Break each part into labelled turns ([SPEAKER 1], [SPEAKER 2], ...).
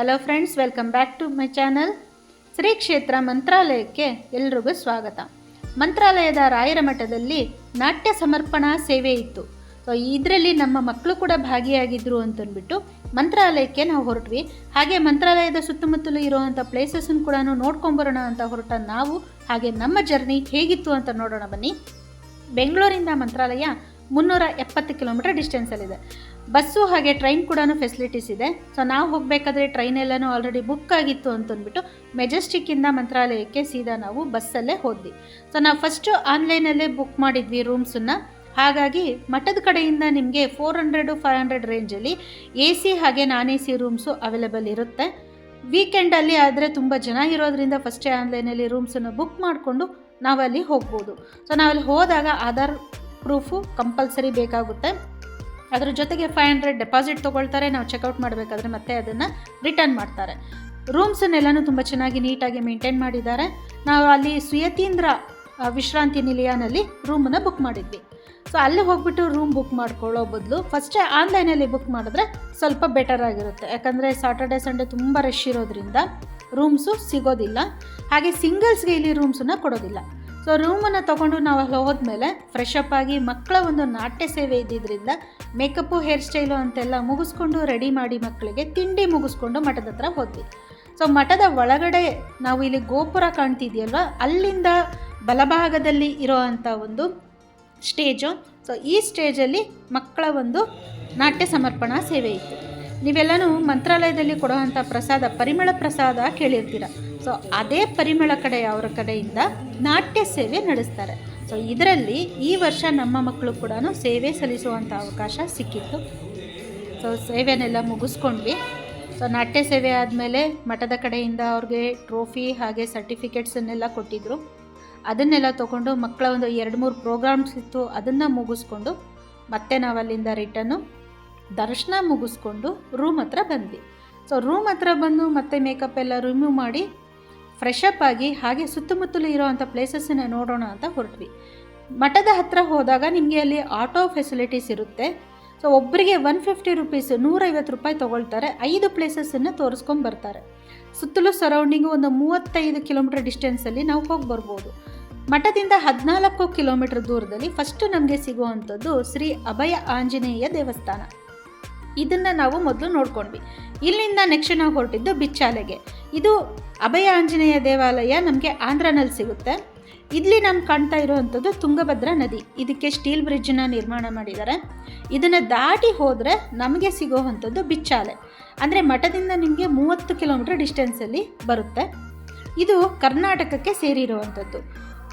[SPEAKER 1] Hello friends welcome back to my channel Shri ಕ್ಷೇತ್ರ ಮಂತ್ರಾಲಯಕ್ಕೆ ಎಲ್ರಿಗೂ ಸ್ವಾಗತ. ಮಂತ್ರಾಲಯದ ರಾಯರ ಮಠದಲ್ಲಿ ನಾಟ್ಯ ಸಮರ್ಪಣಾ ಸೇವೆ ಇತ್ತು. ಸೊ ಇದರಲ್ಲಿ ನಮ್ಮ ಮಕ್ಕಳು ಕೂಡ ಭಾಗಿಯಾಗಿದ್ದರು ಅಂತಂದ್ಬಿಟ್ಟು ಮಂತ್ರಾಲಯಕ್ಕೆ ನಾವು ಹೊರಟ್ವಿ. ಹಾಗೆ ಮಂತ್ರಾಲಯದ ಸುತ್ತಮುತ್ತಲು ಇರುವಂಥ ಪ್ಲೇಸಸ್ಸನ್ನು ಕೂಡ ನೋಡ್ಕೊಂಬರೋಣ ಅಂತ ಹೊರಟ ನಾವು, ಹಾಗೆ ನಮ್ಮ ಜರ್ನಿ ಹೇಗಿತ್ತು ಅಂತ ನೋಡೋಣ ಬನ್ನಿ. ಬೆಂಗಳೂರಿಂದ ಮಂತ್ರಾಲಯ ಮುನ್ನೂರ ಎಪ್ಪತ್ತು ಕಿಲೋಮೀಟರ್ ಡಿಸ್ಟೆನ್ಸಲ್ಲಿದೆ ಬಸ್ಸು ಹಾಗೆ ಟ್ರೈನ್ ಕೂಡ ಫೆಸಿಲಿಟೀಸ್ ಇದೆ. ಸೊ ನಾವು ಹೋಗಬೇಕಾದ್ರೆ ಟ್ರೈನ್ ಎಲ್ಲನೂ ಆಲ್ರೆಡಿ ಬುಕ್ ಆಗಿತ್ತು ಅಂತಂದ್ಬಿಟ್ಟು ಮೆಜೆಸ್ಟಿಕ್ಕಿಂದ ಮಂತ್ರಾಲಯಕ್ಕೆ ಸೀದಾ ನಾವು ಬಸ್ಸಲ್ಲೇ ಹೋದ್ವಿ. ಸೊ ನಾವು ಫಸ್ಟು ಆನ್ಲೈನಲ್ಲೇ ಬುಕ್ ಮಾಡಿದ್ವಿ ರೂಮ್ಸನ್ನು ಹಾಗಾಗಿ ಮಠದ ಕಡೆಯಿಂದ ನಿಮಗೆ ಫೋರ್ ಹಂಡ್ರೆಡು ಫೈವ್ ಹಂಡ್ರೆಡ್ ರೇಂಜಲ್ಲಿ ಎ ಸಿ ಹಾಗೆ non A C rooms available ಇರುತ್ತೆ. ವೀಕೆಂಡಲ್ಲಿ ಆದರೆ ತುಂಬ ಜನ ಇರೋದ್ರಿಂದ ಫಸ್ಟೇ ಆನ್ಲೈನಲ್ಲಿ ರೂಮ್ಸನ್ನು ಬುಕ್ ಮಾಡಿಕೊಂಡು ನಾವಲ್ಲಿ ಹೋಗ್ಬೋದು. ಸೊ ನಾವಲ್ಲಿ ಹೋದಾಗ ಆಧಾರ್ ಪ್ರೂಫು ಕಂಪಲ್ಸರಿ ಬೇಕಾಗುತ್ತೆ. ಅದ್ರ ಜೊತೆಗೆ ಫೈವ್ ಹಂಡ್ರೆಡ್ ಡೆಪಾಸಿಟ್ ತೊಗೊಳ್ತಾರೆ. ನಾವು ಚೆಕ್ಔಟ್ ಮಾಡಬೇಕಾದ್ರೆ ಮತ್ತೆ ಅದನ್ನು ರಿಟರ್ನ್ ಮಾಡ್ತಾರೆ. ರೂಮ್ಸನ್ನೆಲ್ಲನೂ ತುಂಬ ಚೆನ್ನಾಗಿ ನೀಟಾಗಿ ಮೇಂಟೈನ್ ಮಾಡಿದ್ದಾರೆ. ನಾವು ಅಲ್ಲಿ ಸುಯತೀಂದ್ರ ವಿಶ್ರಾಂತಿ ನಿಲಯನಲ್ಲಿ ರೂಮನ್ನು ಬುಕ್ ಮಾಡಿದ್ವಿ. ಸೊ ಅಲ್ಲಿ ಹೋಗ್ಬಿಟ್ಟು ರೂಮ್ ಬುಕ್ ಮಾಡ್ಕೊಳ್ಳೋ ಬದಲು ಫಸ್ಟೇ ಆನ್ಲೈನಲ್ಲಿ ಬುಕ್ ಮಾಡಿದ್ರೆ ಸ್ವಲ್ಪ ಬೆಟರ್ ಆಗಿರುತ್ತೆ. ಯಾಕಂದರೆ ಸಾಟರ್ಡೆ ಸಂಡೇ ತುಂಬ ರಶ್ ಇರೋದ್ರಿಂದ ರೂಮ್ಸು ಸಿಗೋದಿಲ್ಲ. ಹಾಗೆ ಸಿಂಗಲ್ಸ್ಗೆ ಇಲ್ಲಿ ರೂಮ್ಸನ್ನು ಕೊಡೋದಿಲ್ಲ. ಸೊ ರೂಮನ್ನು ತೊಗೊಂಡು ನಾವು ಅಲ್ಲಿ ಹೋದ್ಮೇಲೆ ಫ್ರೆಶ್ ಅಪ್ ಆಗಿ ಮಕ್ಕಳ ಒಂದು ನಾಟ್ಯ ಸೇವೆ ಇದ್ದಿದ್ದರಿಂದ ಮೇಕಪ್ಪು ಹೇರ್ ಸ್ಟೈಲು ಅಂತೆಲ್ಲ ಮುಗಿಸ್ಕೊಂಡು ರೆಡಿ ಮಾಡಿ ಮಕ್ಕಳಿಗೆ ತಿಂಡಿ ಮುಗಿಸ್ಕೊಂಡು ಮಠದ ಹತ್ರ ಹೋದ್ವಿ. ಸೊ ಮಠದ ಒಳಗಡೆ ನಾವು ಇಲ್ಲಿ ಗೋಪುರ ಕಾಣ್ತಿದೆಯಲ್ವ? ಅಲ್ಲಿಂದ ಬಲಭಾಗದಲ್ಲಿ ಇರೋ ಅಂಥ ಒಂದು ಸ್ಟೇಜು ಸೊ ಈ ಸ್ಟೇಜಲ್ಲಿ ಮಕ್ಕಳ ಒಂದು ನಾಟ್ಯ ಸಮರ್ಪಣಾ ಸೇವೆ ಇತ್ತು. ನೀವೆಲ್ಲನೂ ಮಂತ್ರಾಲಯದಲ್ಲಿ ಕೊಡುವಂಥ ಪ್ರಸಾದ, ಪರಿಮಳ ಪ್ರಸಾದ ಕೇಳಿರ್ತೀರ? ಸೊ ಅದೇ ಪರಿಮಳ ಕಡೆ ಅವರ ಕಡೆಯಿಂದ ನಾಟ್ಯ ಸೇವೆ ನಡೆಸ್ತಾರೆ. ಸೊ ಇದರಲ್ಲಿ ಈ ವರ್ಷ ನಮ್ಮ ಮಕ್ಕಳು ಕೂಡ ಸೇವೆ ಸಲ್ಲಿಸುವಂಥ ಅವಕಾಶ ಸಿಕ್ಕಿತ್ತು. ಸೊ ಸೇವೆನೆಲ್ಲ ಮುಗಿಸ್ಕೊಂಡ್ವಿ. ಸೊ ನಾಟ್ಯ ಸೇವೆ ಆದಮೇಲೆ ಮಠದ ಕಡೆಯಿಂದ ಅವ್ರಿಗೆ ಟ್ರೋಫಿ ಹಾಗೆ ಸರ್ಟಿಫಿಕೇಟ್ಸನ್ನೆಲ್ಲ ಕೊಟ್ಟಿದ್ದರು ಅದನ್ನೆಲ್ಲ ತೊಗೊಂಡು ಮಕ್ಕಳ ಒಂದು ಎರಡು ಮೂರು ಪ್ರೋಗ್ರಾಮ್ಸ್ ಇತ್ತು, ಅದನ್ನು ಮುಗಿಸ್ಕೊಂಡು ಮತ್ತೆ ನಾವು ಅಲ್ಲಿಂದ ರಿಟರ್ನು ದರ್ಶನ ಮುಗಿಸ್ಕೊಂಡು ರೂಮ್ ಹತ್ರ ಬಂದ್ವಿ. ಸೊ ರೂಮ್ ಹತ್ರ ಬಂದು ಮತ್ತೆ ಮೇಕಪ್ ಎಲ್ಲ ರಿಮೂವ್ ಮಾಡಿ ಫ್ರೆಶ್ ಅಪ್ ಆಗಿ ಹಾಗೆ ಸುತ್ತಮುತ್ತಲು ಇರೋವಂಥ ಪ್ಲೇಸಸ್ಸನ್ನು ನೋಡೋಣ ಅಂತ ಹೊರಟ್ವಿ. ಮಠದ ಹತ್ರ ಹೋದಾಗ ನಿಮಗೆ ಅಲ್ಲಿ ಆಟೋ ಫೆಸಿಲಿಟೀಸ್ ಇರುತ್ತೆ. ಸೊ ಒಬ್ಬರಿಗೆ ಒನ್ ಫಿಫ್ಟಿ ರುಪೀಸ್ ನೂರೈವತ್ತು ರೂಪಾಯಿ ತೊಗೊಳ್ತಾರೆ. ಐದು ಪ್ಲೇಸಸ್ಸನ್ನು ತೋರಿಸ್ಕೊಂಡು ಬರ್ತಾರೆ. ಸುತ್ತಲೂ ಸರೌಂಡಿಂಗು ಒಂದು ಮೂವತ್ತೈದು ಕಿಲೋಮೀಟರ್ ಡಿಸ್ಟೆನ್ಸಲ್ಲಿ ನಾವು ಹೋಗಿ ಬರ್ಬೋದು. ಮಠದಿಂದ ಹದಿನಾಲ್ಕು ಕಿಲೋಮೀಟರ್ ದೂರದಲ್ಲಿ ಫಸ್ಟು ನಮಗೆ ಸಿಗುವಂಥದ್ದು ಶ್ರೀ ಅಭಯ ಆಂಜನೇಯ ದೇವಸ್ಥಾನ. ಇದನ್ನು ನಾವು ಮೊದಲು ನೋಡ್ಕೊಂಡ್ವಿ. ಇಲ್ಲಿಂದ ನೆಕ್ಸ್ಟ್ ನಾವು ಹೊರಟಿದ್ದು ಬಿಚ್ಚಾಲೆಗೆ. ಇದು ಅಭಯ ಆಂಜನೇಯ ದೇವಾಲಯ ನಮಗೆ ಆಂಧ್ರನಲ್ಲಿ ಸಿಗುತ್ತೆ. ಇಲ್ಲಿ ನಮ್ಗೆ ಕಾಣ್ತಾ ಇರುವಂಥದ್ದು ತುಂಗಭದ್ರಾ ನದಿ. ಇದಕ್ಕೆ ಸ್ಟೀಲ್ ಬ್ರಿಡ್ಜನ್ನ ನಿರ್ಮಾಣ ಮಾಡಿದ್ದಾರೆ. ಇದನ್ನು ದಾಟಿ ಹೋದರೆ ನಮಗೆ ಸಿಗೋವಂಥದ್ದು ಬಿಚ್ಚಾಲೆ. ಅಂದರೆ ಮಠದಿಂದ ನಿಮಗೆ ಮೂವತ್ತು ಕಿಲೋಮೀಟರ್ ಡಿಸ್ಟೆನ್ಸಲ್ಲಿ ಬರುತ್ತೆ. ಇದು ಕರ್ನಾಟಕಕ್ಕೆ ಸೇರಿರುವಂಥದ್ದು.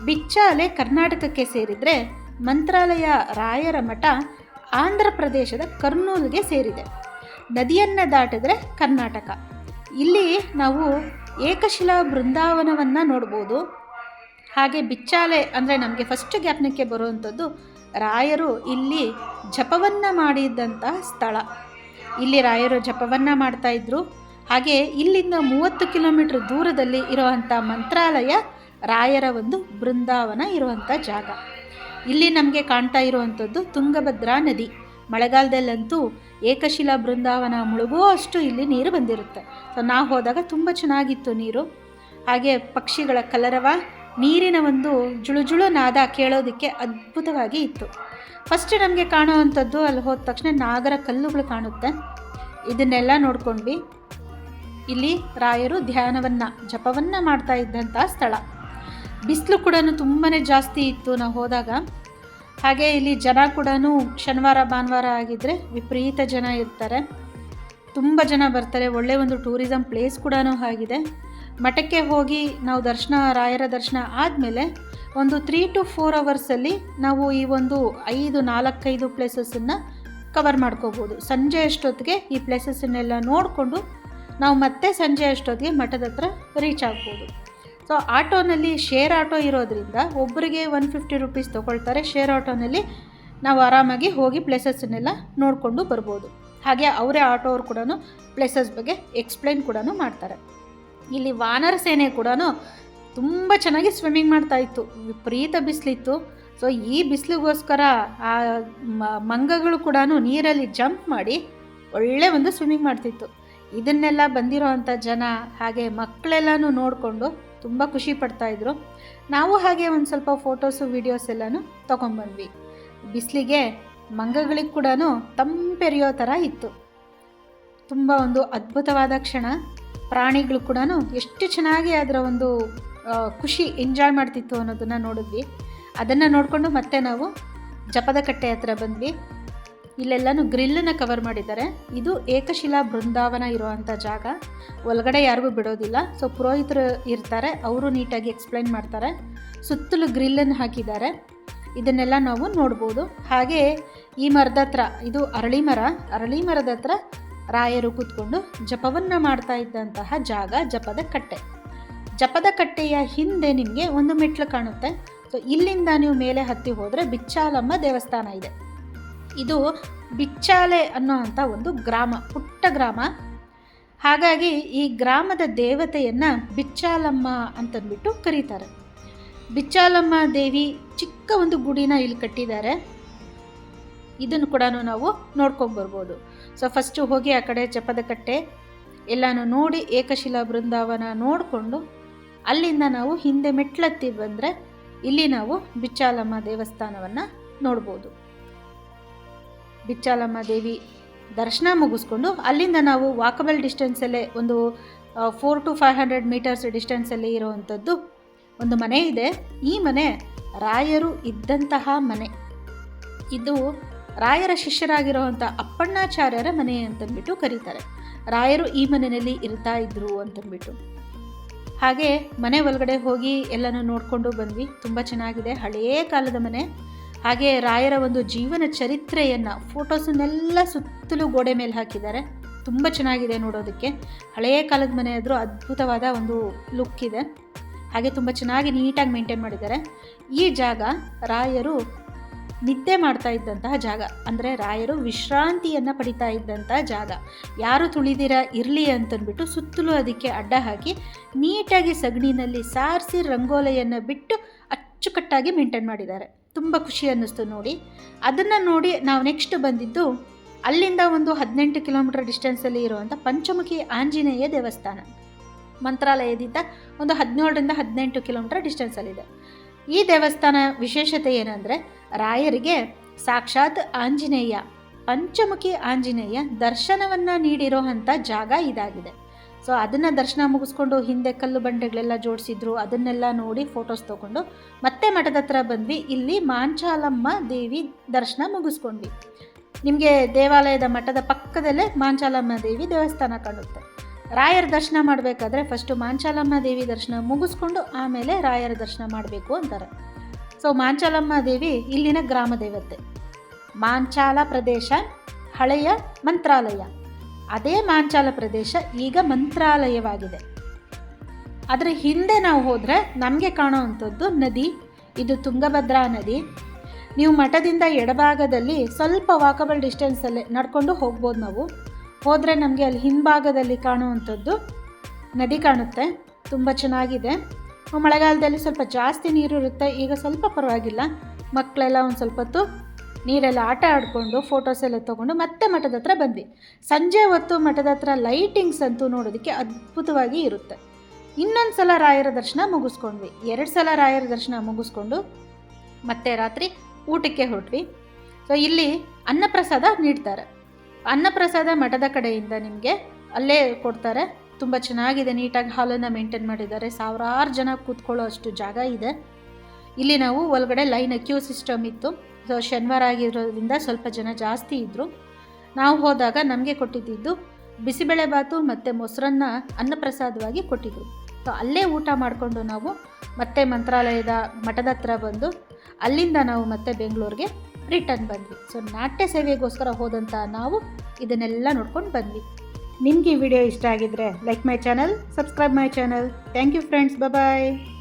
[SPEAKER 1] ಬಿಚ್ಚಾಲೆ ಕರ್ನಾಟಕಕ್ಕೆ ಸೇರಿದರೆ ಮಂತ್ರಾಲಯ ರಾಯರ ಮಠ ಆಂಧ್ರ ಪ್ರದೇಶದ ಕರ್ನೂಲ್ಗೆ ಸೇರಿದೆ. ನದಿಯನ್ನು ದಾಟಿದ್ರೆ ಕರ್ನಾಟಕ. ಇಲ್ಲಿ ನಾವು ಏಕಶಿಲಾ ಬೃಂದಾವನವನ್ನು ನೋಡ್ಬೋದು. ಹಾಗೆ ಬಿಚ್ಚಾಲೆ ಅಂದರೆ ನಮಗೆ ಫಸ್ಟ್ ಜ್ಞಾಪನಕ್ಕೆ ಬರುವಂಥದ್ದು ರಾಯರು ಇಲ್ಲಿ ಜಪವನ್ನು ಮಾಡಿದ್ದಂತಹ ಸ್ಥಳ. ಇಲ್ಲಿ ರಾಯರು ಜಪವನ್ನು ಮಾಡ್ತಾಯಿದ್ರು ಹಾಗೆ ಇಲ್ಲಿಂದ ಮೂವತ್ತು ಕಿಲೋಮೀಟ್ರ್ ದೂರದಲ್ಲಿ ಇರುವಂಥ ಮಂತ್ರಾಲಯ ರಾಯರ ಒಂದು ಬೃಂದಾವನ ಇರುವಂಥ ಜಾಗ. ಇಲ್ಲಿ ನಮಗೆ ಕಾಣ್ತಾ ಇರುವಂಥದ್ದು ತುಂಗಭದ್ರಾ ನದಿ. ಮಳೆಗಾಲದಲ್ಲಂತೂ ಏಕಶಿಲಾ ಬೃಂದಾವನ ಮುಳುಗೋ ಅಷ್ಟು ಇಲ್ಲಿ ನೀರು ಬಂದಿರುತ್ತೆ. ಸೊ ನಾವು ಹೋದಾಗ ತುಂಬ ಚೆನ್ನಾಗಿತ್ತು ನೀರು. ಹಾಗೆ ಪಕ್ಷಿಗಳ ಕಲರವ, ನೀರಿನ ಒಂದು ಜುಳುಜುಳು ನಾದ ಕೇಳೋದಕ್ಕೆ ಅದ್ಭುತವಾಗಿ ಇತ್ತು. ಫಸ್ಟ್ ನಮಗೆ ಕಾಣುವಂಥದ್ದು ಅಲ್ಲಿ ಹೋದ ತಕ್ಷಣ ನಾಗರ ಕಲ್ಲುಗಳು ಕಾಣುತ್ತೆ. ಇದನ್ನೆಲ್ಲ ನೋಡ್ಕೊಂಡ್ವಿ. ಇಲ್ಲಿ ರಾಯರು ಧ್ಯಾನವನ್ನು, ಜಪವನ್ನು ಮಾಡ್ತಾ ಇದ್ದಂಥ ಸ್ಥಳ. ಬಿಸಿಲು ಕೂಡ ತುಂಬಾ ಜಾಸ್ತಿ ಇತ್ತು ನಾವು ಹೋದಾಗ. ಹಾಗೆ ಇಲ್ಲಿ ಜನ ಕೂಡ ಶನಿವಾರ, ಭಾನುವಾರ ಆಗಿದ್ದರೆ ವಿಪರೀತ ಜನ ಇರ್ತಾರೆ. ತುಂಬ ಜನ ಬರ್ತಾರೆ. ಒಳ್ಳೆ ಒಂದು ಟೂರಿಸಮ್ ಪ್ಲೇಸ್ ಕೂಡ ಆಗಿದೆ. ಮಠಕ್ಕೆ ಹೋಗಿ ನಾವು ದರ್ಶನ, ರಾಯರ ದರ್ಶನ ಆದಮೇಲೆ ಒಂದು ತ್ರೀ ಟು ಫೋರ್ ಅವರ್ಸಲ್ಲಿ ನಾವು ಈ ಒಂದು ಐದು, ನಾಲ್ಕೈದು ಪ್ಲೇಸಸ್ಸನ್ನು ಕವರ್ ಮಾಡ್ಕೋಬೋದು. ಸಂಜೆ ಅಷ್ಟೊತ್ತಿಗೆ ಈ ಪ್ಲೇಸಸ್ಸನ್ನೆಲ್ಲ ನೋಡಿಕೊಂಡು ನಾವು ಮತ್ತೆ ಸಂಜೆ ಅಷ್ಟೊತ್ತಿಗೆ ಮಠದ ಹತ್ರ ರೀಚ್ ಆಗ್ಬೋದು. ಸೊ ಆಟೋನಲ್ಲಿ ಶೇರ್ ಆಟೋ ಇರೋದ್ರಿಂದ ಒಬ್ಬರಿಗೆ ಒನ್ ಫಿಫ್ಟಿ ರುಪೀಸ್ ತೊಗೊಳ್ತಾರೆ. ಶೇರ್ ಆಟೋನಲ್ಲಿ ನಾವು ಆರಾಮಾಗಿ ಹೋಗಿ ಪ್ಲೇಸಸ್ಸನ್ನೆಲ್ಲ ನೋಡಿಕೊಂಡು ಬರ್ಬೋದು. ಹಾಗೆ ಅವರೇ ಆಟೋ ಅವ್ರು ಕೂಡ ಪ್ಲೇಸಸ್ ಬಗ್ಗೆ ಎಕ್ಸ್ಪ್ಲೈನ್ ಕೂಡ ಮಾಡ್ತಾರೆ. ಇಲ್ಲಿ ವಾನರ ಸೇನೆ ಕೂಡ ತುಂಬ ಚೆನ್ನಾಗಿ ಸ್ವಿಮ್ಮಿಂಗ್ ಮಾಡ್ತಾ ಇತ್ತು. ವಿಪರೀತ ಬಿಸಿಲಿತ್ತು. ಸೊ ಈ ಬಿಸಿಲಿಗೋಸ್ಕರ ಆ ಮಂಗಗಳು ಕೂಡ ನೀರಲ್ಲಿ ಜಂಪ್ ಮಾಡಿ ಒಳ್ಳೆ ಒಂದು ಸ್ವಿಮ್ಮಿಂಗ್ ಮಾಡ್ತಿತ್ತು. ಇದನ್ನೆಲ್ಲ ಬಂದಿರೋ ಅಂಥ ಜನ ಹಾಗೆ ಮಕ್ಕಳೆಲ್ಲನೂ ನೋಡಿಕೊಂಡು ತುಂಬ ಖುಷಿ ಪಡ್ತಾಯಿದ್ರು ನಾವು ಹಾಗೆ ಒಂದು ಸ್ವಲ್ಪ ಫೋಟೋಸು ವೀಡಿಯೋಸ್ ಎಲ್ಲನೂ ತೊಗೊಂಬಂದ್ವಿ. ಬಿಸಿಲಿಗೆ ಮಂಗಗಳಿಗೆ ಕೂಡ ತಂಪೆರೆಯೋ ಥರ ಇತ್ತು. ತುಂಬ ಒಂದು ಅದ್ಭುತವಾದ ಕ್ಷಣ. ಪ್ರಾಣಿಗಳು ಕೂಡ ಎಷ್ಟು ಚೆನ್ನಾಗಿ ಅದರ ಒಂದು ಖುಷಿ ಎಂಜಾಯ್ ಮಾಡ್ತಿತ್ತು ಅನ್ನೋದನ್ನು ನೋಡಿದ್ವಿ. ಅದನ್ನು ನೋಡಿಕೊಂಡು ಮತ್ತೆ ನಾವು ಜಪದ ಕಟ್ಟೆ ಹತ್ರ ಬಂದ್ವಿ. ಇಲ್ಲೆಲ್ಲನೂ ಗ್ರಿಲ್ಲನ್ನು ಕವರ್ ಮಾಡಿದ್ದಾರೆ. ಇದು ಏಕಶಿಲಾ ಬೃಂದಾವನ ಇರುವಂಥ ಜಾಗ. ಒಳಗಡೆ ಯಾರಿಗೂ ಬಿಡೋದಿಲ್ಲ. ಸೊ ಪುರೋಹಿತರು ಇರ್ತಾರೆ. ಅವರು ನೀಟಾಗಿ ಎಕ್ಸ್ಪ್ಲೈನ್ ಮಾಡ್ತಾರೆ. ಸುತ್ತಲೂ ಗ್ರಿಲ್ಲನ್ನು ಹಾಕಿದ್ದಾರೆ. ಇದನ್ನೆಲ್ಲ ನಾವು ನೋಡ್ಬೋದು. ಹಾಗೆ ಈ ಮರದ ಹತ್ರ, ಇದು ಅರಳಿ ಮರ. ಅರಳಿ ಮರದ ಹತ್ರ ರಾಯರು ಕೂತ್ಕೊಂಡು ಜಪವನ್ನು ಮಾಡ್ತಾ ಇದ್ದಂತಹ ಜಾಗ, ಜಪದ ಕಟ್ಟೆ. ಜಪದ ಕಟ್ಟೆಯ ಹಿಂದೆ ನಿಮಗೆ ಒಂದು ಮೆಟ್ಲು ಕಾಣುತ್ತೆ. ಸೊ ಇಲ್ಲಿಂದ ನೀವು ಮೇಲೆ ಹತ್ತಿ ಹೋದರೆ ಬಿಚ್ಚಾಲಮ್ಮ ದೇವಸ್ಥಾನ ಇದೆ. ಇದು ಬಿಚ್ಚಾಲೆ ಅನ್ನೋವಂಥ ಒಂದು ಗ್ರಾಮ, ಪುಟ್ಟ ಗ್ರಾಮ. ಹಾಗಾಗಿ ಈ ಗ್ರಾಮದ ದೇವತೆಯನ್ನು ಬಿಚ್ಚಾಲಮ್ಮ ಅಂತಂದ್ಬಿಟ್ಟು ಕರೀತಾರೆ. ಬಿಚ್ಚಾಲಮ್ಮ ದೇವಿ ಚಿಕ್ಕ ಒಂದು ಗುಡಿನ ಇಲ್ಲಿ ಕಟ್ಟಿದ್ದಾರೆ. ಇದನ್ನು ಕೂಡ ನಾವು ನೋಡ್ಕೊಂಡು ಬರ್ಬೋದು. ಸೊ ಫಸ್ಟು ಹೋಗಿ ಆ ಕಡೆ ಜಪದ ಕಟ್ಟೆ, ಎಲ್ಲನೂ ನೋಡಿ ಏಕಶಿಲಾ ಬೃಂದಾವನ ನೋಡಿಕೊಂಡು ಅಲ್ಲಿಂದ ನಾವು ಹಿಂದೆ ಮೆಟ್ಲತ್ತಿ ಬಂದರೆ ಇಲ್ಲಿ ನಾವು ಬಿಚ್ಚಾಲಮ್ಮ ದೇವಸ್ಥಾನವನ್ನು ನೋಡ್ಬೋದು. ಬಿಚ್ಚಾಲಮ್ಮ ದೇವಿ ದರ್ಶನ ಮುಗಿಸ್ಕೊಂಡು ಅಲ್ಲಿಂದ ನಾವು ವಾಕಬಲ್ ಡಿಸ್ಟೆನ್ಸಲ್ಲೇ ಒಂದು four to five hundred metres ಡಿಸ್ಟೆನ್ಸಲ್ಲಿ ಇರುವಂಥದ್ದು ಒಂದು ಮನೆ ಇದೆ. ಈ ಮನೆ ರಾಯರು ಇದ್ದಂತಹ ಮನೆ. ಇದು ರಾಯರ ಶಿಷ್ಯರಾಗಿರುವಂಥ ಅಪ್ಪಣ್ಣಾಚಾರ್ಯರ ಮನೆ ಅಂತಂದ್ಬಿಟ್ಟು ಕರೀತಾರೆ. ರಾಯರು ಈ ಮನೆಯಲ್ಲಿ ಇರ್ತಾ ಇದ್ರು ಅಂತಂದ್ಬಿಟ್ಟು. ಹಾಗೆ ಮನೆ ಒಳಗಡೆ ಹೋಗಿ ಎಲ್ಲನೂ ನೋಡಿಕೊಂಡು ಬಂದ್ವಿ. ತುಂಬ ಚೆನ್ನಾಗಿದೆ. ಹಳೆಯ ಕಾಲದ ಮನೆ. ಹಾಗೆ ರಾಯರ ಒಂದು ಜೀವನ ಚರಿತ್ರೆಯನ್ನು ಫೋಟೋಸನ್ನೆಲ್ಲ ಸುತ್ತಲೂ ಗೋಡೆ ಮೇಲೆ ಹಾಕಿದ್ದಾರೆ. ತುಂಬ ಚೆನ್ನಾಗಿದೆ ನೋಡೋದಕ್ಕೆ. ಹಳೆಯ ಕಾಲದ ಮನೆ ಆದರೂ ಅದ್ಭುತವಾದ ಒಂದು ಲುಕ್ ಇದೆ. ಹಾಗೆ ತುಂಬ ಚೆನ್ನಾಗಿ ನೀಟಾಗಿ ಮೇಂಟೈನ್ ಮಾಡಿದ್ದಾರೆ. ಈ ಜಾಗ ರಾಯರು ನಿದ್ದೆ ಮಾಡ್ತಾ ಇದ್ದಂತಹ ಜಾಗ. ಅಂದರೆ ರಾಯರು ವಿಶ್ರಾಂತಿಯನ್ನು ಪಡಿತಾ ಇದ್ದಂತಹ ಜಾಗ. ಯಾರು ತುಳಿದಿರ ಇರಲಿ ಅಂತಂದ್ಬಿಟ್ಟು ಸುತ್ತಲೂ ಅದಕ್ಕೆ ಅಡ್ಡ ಹಾಕಿ ನೀಟಾಗಿ ಸಗಣಿನಲ್ಲಿ ಸಾರಿಸಿ ರಂಗೋಲೆಯನ್ನು ಬಿಟ್ಟು ಅಚ್ಚುಕಟ್ಟಾಗಿ ಮೇಂಟೈನ್ ಮಾಡಿದ್ದಾರೆ. ತುಂಬ ಖುಷಿ ಅನ್ನಿಸ್ತು ನೋಡಿ. ಅದನ್ನು ನೋಡಿ ನಾವು ನೆಕ್ಸ್ಟ್ ಬಂದಿದ್ದು ಅಲ್ಲಿಂದ ಒಂದು ಹದಿನೆಂಟು ಕಿಲೋಮೀಟರ್ ಡಿಸ್ಟೆನ್ಸಲ್ಲಿ ಇರುವಂಥ ಪಂಚಮುಖಿ ಆಂಜನೇಯ ದೇವಸ್ಥಾನ. ಮಂತ್ರಾಲಯದಿಂದ ಒಂದು ಹದಿನೇಳರಿಂದ ಹದಿನೆಂಟು ಕಿಲೋಮೀಟರ್ ಡಿಸ್ಟೆನ್ಸಲ್ಲಿದೆ ಈ ದೇವಸ್ಥಾನ ವಿಶೇಷತೆ ಏನಂದರೆ ರಾಯರಿಗೆ ಸಾಕ್ಷಾತ್ ಆಂಜನೇಯ, ಪಂಚಮುಖಿ ಆಂಜನೇಯ ದರ್ಶನವನ್ನು ನೀಡಿರೋ ಜಾಗ ಇದಾಗಿದೆ. ಸೊ ಅದನ್ನು ದರ್ಶನ ಮುಗಿಸ್ಕೊಂಡು ಹಿಂದೆ ಕಲ್ಲು ಬಂಡೆಗಳೆಲ್ಲ ಜೋಡಿಸಿದ್ರು. ಅದನ್ನೆಲ್ಲ ನೋಡಿ ಫೋಟೋಸ್ ತೊಗೊಂಡು ಮತ್ತೆ ಮಠದ ಹತ್ರ ಬಂದ್ವಿ. ಇಲ್ಲಿ ಮಾಂಚಾಲಮ್ಮ ದೇವಿ ದರ್ಶನ ಮುಗಿಸ್ಕೊಂಡ್ವಿ. ನಿಮಗೆ ದೇವಾಲಯದ ಮಠದ ಪಕ್ಕದಲ್ಲೇ ಮಾಂಚಾಲಮ್ಮ ದೇವಿ ದೇವಸ್ಥಾನ ಕಾಣುತ್ತೆ. ರಾಯರ ದರ್ಶನ ಮಾಡಬೇಕಾದ್ರೆ ಫಸ್ಟು ಮಾಂಚಾಲಮ್ಮ ದೇವಿ ದರ್ಶನ ಮುಗಿಸ್ಕೊಂಡು ಆಮೇಲೆ ರಾಯರ ದರ್ಶನ ಮಾಡಬೇಕು ಅಂತಾರೆ. ಸೊ ಮಾಂಚಾಲಮ್ಮ ದೇವಿ ಇಲ್ಲಿನ ಗ್ರಾಮ ದೇವತೆ. ಮಾಂಚಾಲ ಪ್ರದೇಶ ಹಳೆಯ ಮಂತ್ರಾಲಯ. ಅದೇ ಮಾಂಚಾಲ ಪ್ರದೇಶ ಈಗ ಮಂತ್ರಾಲಯವಾಗಿದೆ. ಅದರ ಹಿಂದೆ ನಾವು ಹೋದರೆ ನಮಗೆ ಕಾಣುವಂಥದ್ದು ನದಿ, ಇದು ತುಂಗಭದ್ರಾ ನದಿ. ನೀವು ಮಠದಿಂದ ಎಡಭಾಗದಲ್ಲಿ ಸ್ವಲ್ಪ ವಾಕಬಲ್ ಡಿಸ್ಟೆನ್ಸಲ್ಲಿ ನಡ್ಕೊಂಡು ಹೋಗ್ಬೋದು ನಾವು. ಹೋದರೆ ನಮಗೆ ಅಲ್ಲಿ ಹಿಂಭಾಗದಲ್ಲಿ ಕಾಣುವಂಥದ್ದು ನದಿ ಕಾಣುತ್ತೆ, ತುಂಬ ಚೆನ್ನಾಗಿದೆ. ಮಳೆಗಾಲದಲ್ಲಿ ಸ್ವಲ್ಪ ಜಾಸ್ತಿ ನೀರು ಇರುತ್ತೆ, ಈಗ ಸ್ವಲ್ಪ ಪರವಾಗಿಲ್ಲ. ಮಕ್ಕಳೆಲ್ಲ ಒಂದು ಸ್ವಲ್ಪ ಹೊತ್ತು ನೀರೆಲ್ಲ ಆಟ ಆಡಿಕೊಂಡು ಫೋಟೋಸ್ ಎಲ್ಲ ತೊಗೊಂಡು ಮತ್ತೆ ಮಠದ ಹತ್ರ ಬಂದ್ವಿ. ಸಂಜೆ ಹೊತ್ತು ಮಠದ ಹತ್ರ ಲೈಟಿಂಗ್ಸ್ ಅಂತೂ ನೋಡೋದಕ್ಕೆ ಅದ್ಭುತವಾಗಿ ಇರುತ್ತೆ. ಇನ್ನೊಂದು ಸಲ ರಾಯರ ದರ್ಶನ ಮುಗಿಸ್ಕೊಂಡ್ವಿ. ಎರಡು ಸಲ ರಾಯರ ದರ್ಶನ ಮುಗಿಸ್ಕೊಂಡು ಮತ್ತೆ ರಾತ್ರಿ ಊಟಕ್ಕೆ ಹೊರಟ್ವಿ. ಸೊ ಇಲ್ಲಿ ಅನ್ನಪ್ರಸಾದ ನೀಡ್ತಾರೆ. ಅನ್ನಪ್ರಸಾದ ಮಠದ ಕಡೆಯಿಂದ ನಿಮಗೆ ಅಲ್ಲೇ ಕೊಡ್ತಾರೆ. ತುಂಬ ಚೆನ್ನಾಗಿದೆ, ನೀಟಾಗಿ ಹಾಲನ್ನು ಮೇಂಟೈನ್ ಮಾಡಿದ್ದಾರೆ. ಸಾವಿರಾರು ಜನ ಕೂತ್ಕೊಳ್ಳೋ ಅಷ್ಟು ಜಾಗ ಇದೆ. ಇಲ್ಲಿ ನಾವು ಒಳಗಡೆ ಲೈನ್ ಕ್ಯೂ ಸಿಸ್ಟಮ್ ಇತ್ತು. ಸೊ ಶನಿವಾರ ಆಗಿರೋದ್ರಿಂದ ಸ್ವಲ್ಪ ಜನ ಜಾಸ್ತಿ ಇದ್ದರು ನಾವು ಹೋದಾಗ ನಮಗೆ ಕೊಟ್ಟಿದ್ದು ಬಿಸಿಬೇಳೆಬಾತು ಮತ್ತು ಮೊಸರನ್ನ ಅನ್ನಪ್ರಸಾದವಾಗಿ ಕೊಟ್ಟಿದ್ದರು ಸೊ ಅಲ್ಲೇ ಊಟ ಮಾಡಿಕೊಂಡು ನಾವು ಮತ್ತೆ ಮಂತ್ರಾಲಯದ ಮಠದ ಹತ್ರ ಬಂದು ಅಲ್ಲಿಂದ ನಾವು ಮತ್ತೆ ಬೆಂಗಳೂರಿಗೆ ರಿಟರ್ನ್ ಬಂದ್ವಿ. ಸೊ ನಾಟ್ಯ ಸೇವೆಗೋಸ್ಕರ ಹೋದಂಥ ನಾವು ಇದನ್ನೆಲ್ಲ ನೋಡ್ಕೊಂಡು ಬಂದ್ವಿ. ನಿಮಗೆ ಈ ವಿಡಿಯೋ ಇಷ್ಟ ಆಗಿದ್ರೆ like my channel subscribe my channel thank you friends bye